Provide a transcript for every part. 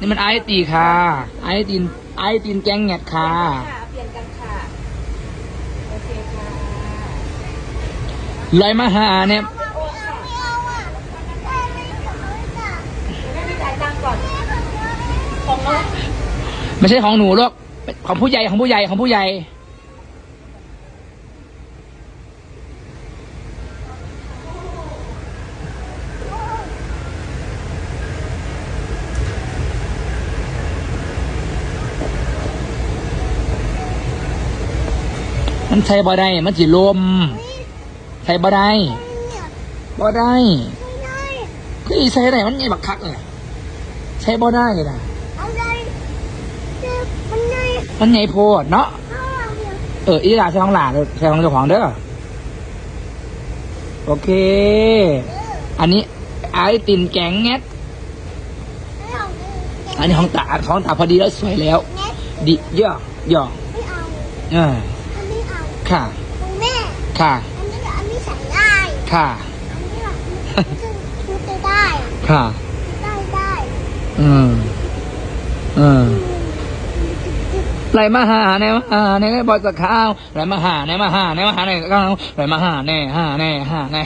นี่มันไอตีค่ะ ไอตีนไอตีนแกงแงดค่เปลี่ยนกันค่ะล่ลอยมาหาเนี่ยโม่ไม่จ่ายตังค์ก่อน ของน้อไม่ใช่ของหนูหรอกเป็นของผู้ใหญ่ของผู้ใหญ่ของผู้ใหญ่ มันใช่บ่ได้ มันสิลมใช่บ่ได้บ่ได้ก็อใช่ได้มันมีบักคักเลยใช่บ่ได้เลยนะมันใหญ่โพดเนาะ เออ อีลาใช่ของหลาใช่ของเจ้าของเด้อ โอเค อันนี้ไอตินแกงแงดอันนี้ของตาของตาพอดีแล้วสวยแล้ว ดิย่อยอเอ่า ค่ะ แม่ค่ะ อันนี้อันนี้ใส่ได้ค่ะ อันนี้อันคือคือได้ค่ะ ได้ได้อืมอืมไหลมาหาแน่มาหาแน่บอยสักข้าวไหลมาหาแน่มาหาแน่มาหาแน่ก้าวไหลมาหาแน่หาแน่หาแน่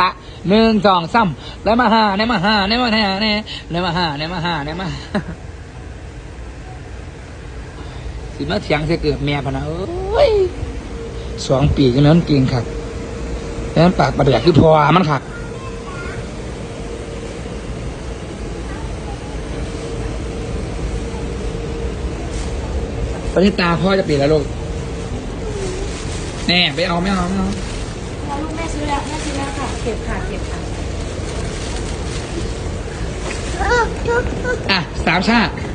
ปะหนึ่งสองซ้ำไหลมาหาแน่มาหาแน่มาหาแน่ไหลมาหาแน่มาหาแน่มา สิมาเถียงเสียเกือบแม่พนะเอ้ยสองปีจังนั้นเก่งขักแล้วปากประเดียคือพอมันขักตอนนี้ตาพ่อจะปิดแล้วลูกแน่ไปเอาไม่เอาไม่เอาลูกแม่ซื้อแล้วแม่ซื้อแล้วค่ะเก็บค่ะเก็บค่ะอะสามชาติ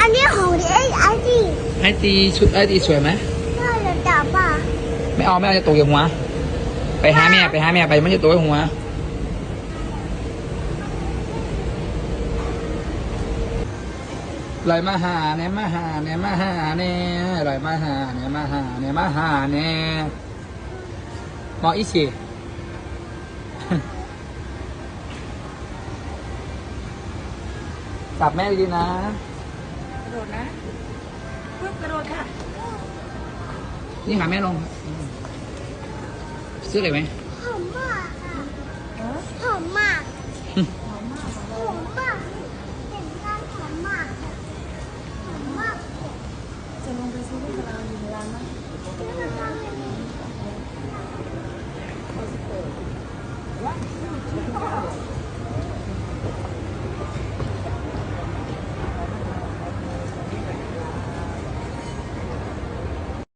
ของไอ้ไอ้ที่ไอตีชุดไอตีสวยไหมพ่อจะจับป่ะไม่เอาไม่เอาจะตกอย่างหัว ไปหาแม่ไปหาแม่ไปมันจะตกอย่างหัวลอยมาหาเนี่ยมาหาเนี่ยมาหาเนี่ยลอยมาหาเนี่ยมาหาเนี่ยมาหาเนี่ยหมออีสิจับแม่ดีๆนะกระโดดนะปึ๊บกระโดดค่ะ นี่หาแม่ลงซื้ออะไรไหมหอมมากอะเออหอมมากหอมมากหอมมาก